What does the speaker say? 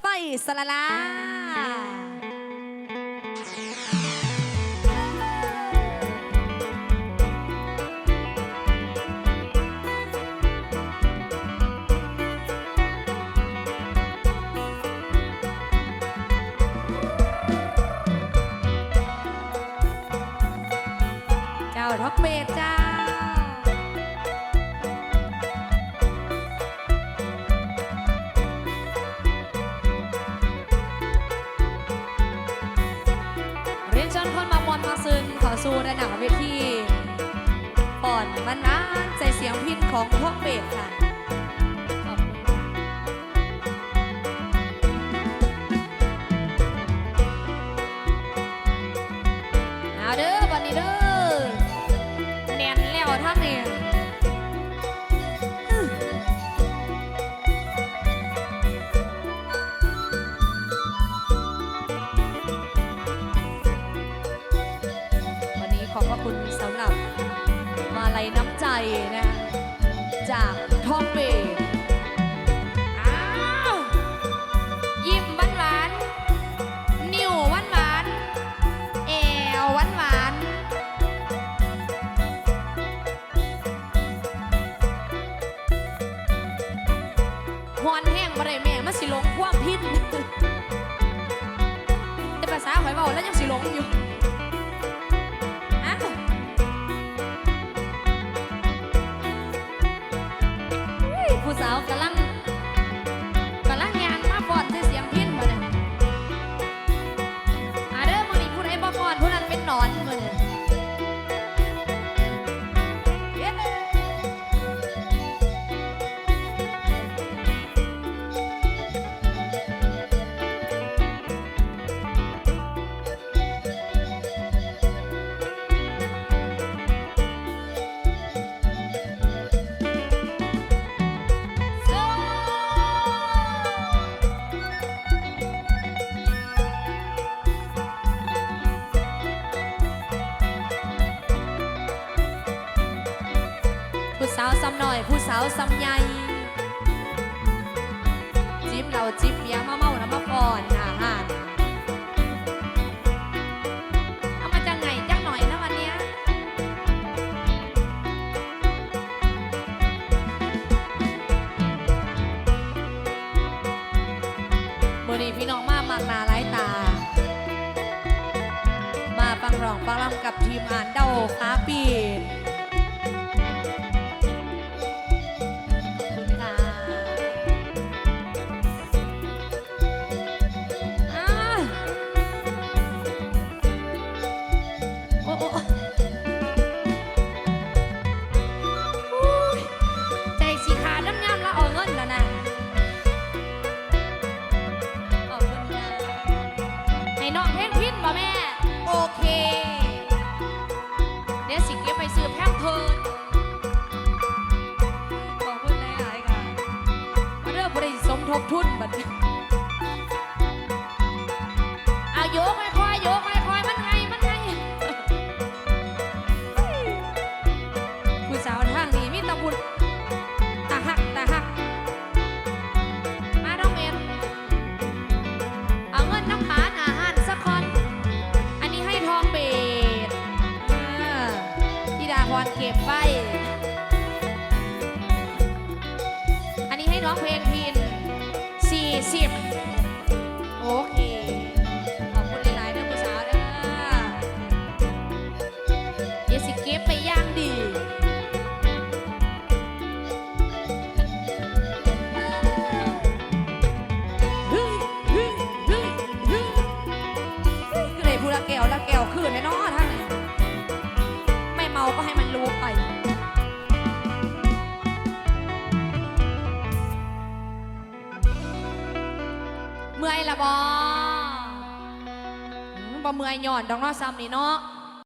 ไฟสละลา เรียนเชิญคนมามอนมาซึนขอสู้ด้านหนับเวทีป่อนมันนานใจเสียงพินของพวกเบสค่ะ น้ำใจนะจากท็อปเบย์อ้าวยิ้มหวานหวานนิ้วหวานหวานๆแอวหวานหวานๆฮอนแห้งบ่ได้แม่มาสิหลงความพินแต่ภาษาข่อยเว้าแล้วยังสิหลงอยู่าวซ้ำหน่อยผู้สาวซ้ำใหญ่ จิบเราจิบเบียมาเมาแล้วมาฟอนหน้าห้านเอามาจังไงจังหน่อยนะวันเนี้ยมือนี้พี่น้องมามากหนาหลายตา มาฟังร้องฟังรำกับทีมงานเดาขาปี น้องเพลงพินบ่แม่ โอเค เดี๋ยวสิเก็บไปซื้อแพมเพิร์ดขอบคุณหลายๆค่ะมาเริ่มบริสมทบทุนบัดนี้ รเก็บไปอันนี้ให้น้องเพลงพินสี่สิบโอเค ขอบคุณหลายๆเด้อผู้สาวเด้อเดี๋ยวสิเก็บไปย่างดีเฮ้ยเฮ้ยเฮ้ยเฮ้ยคือเลยพูละแก้วละแก้วคืนแน่นอนท่านนี่ไม่เมา ก็ให้มันรู้ไป เมื่อยละบอบ่เมื่อยหย่อนดอกเนอซ้ำนี่เนาะ